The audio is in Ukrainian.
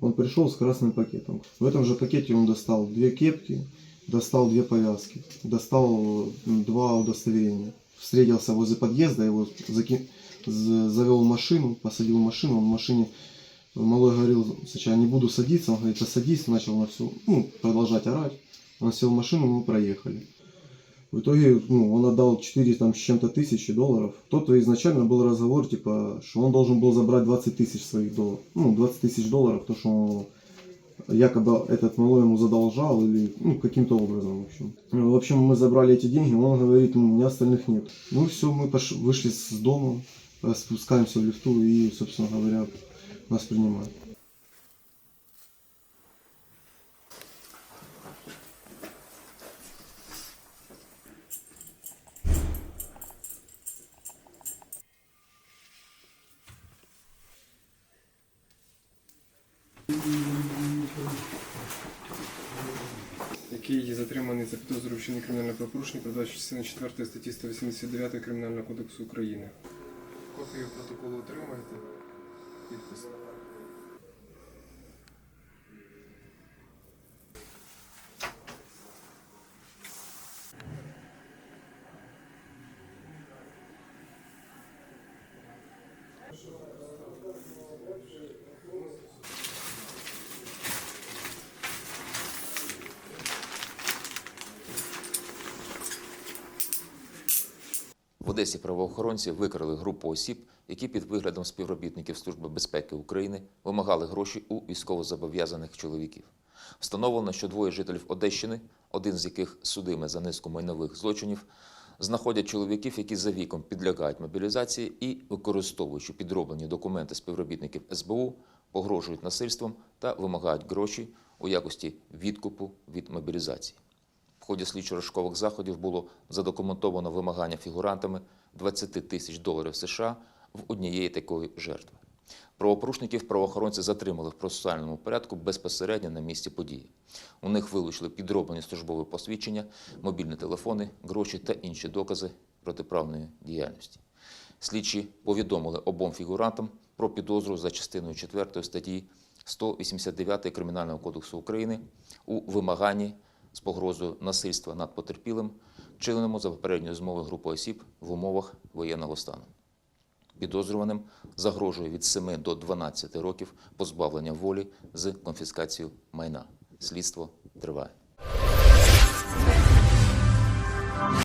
Он пришел с красным пакетом. В этом же пакете он достал две кепки, достал две повязки, достал два удостоверения. Встретился возле подъезда, его заки- завел в машину, посадил в машину, он в машине Малой говорил, сначала не буду садиться, он говорит, да садись, начал на всю, ну, продолжать орать. Он сел в машину, мы проехали. В итоге, ну, он отдал 4 там с чем-то тысячи долларов. То-то изначально был разговор, типа, что он должен был забрать 20 тысяч своих долларов. Ну, 20 тысяч долларов, то, что он якобы этот малой ему задолжал или, ну, каким-то образом, в общем. В общем, мы забрали эти деньги, он говорит, у меня остальных нет. Ну, все, мы пош- вышли с дома, э, спускаемся в лифту и, собственно говоря, нас принимают. Який затриманий за підозрою вчинення кримінального правопорушення, передбачено частини 4 статті 189 Кримінального кодексу України. Копію протоколу отримаєте? Підпис. В Одесі правоохоронці викрили групу осіб, які під виглядом співробітників Служби безпеки України вимагали гроші у військовозобов'язаних чоловіків. Встановлено, що двоє жителів Одещини, один з яких судимий за низку майнових злочинів, знаходять чоловіків, які за віком підлягають мобілізації і, використовуючи підроблені документи співробітників СБУ, погрожують насильством та вимагають гроші у якості відкупу від мобілізації. Ході слідчо-розшукових заходів було задокументовано вимагання фігурантами 20 тисяч доларів США в однієї такої жертви. Правопорушників правоохоронці затримали в процесуальному порядку безпосередньо на місці події. У них вилучили підроблені службові посвідчення, мобільні телефони, гроші та інші докази протиправної діяльності. Слідчі повідомили обом фігурантам про підозру за частиною 4 статті 189 Кримінального кодексу України у вимаганні з погрозою насильства над потерпілим, чиненому за попередньою змовою групи осіб в умовах воєнного стану. Підозрюваним загрожує від 7 до 12 років позбавлення волі з конфіскацією майна. Слідство триває.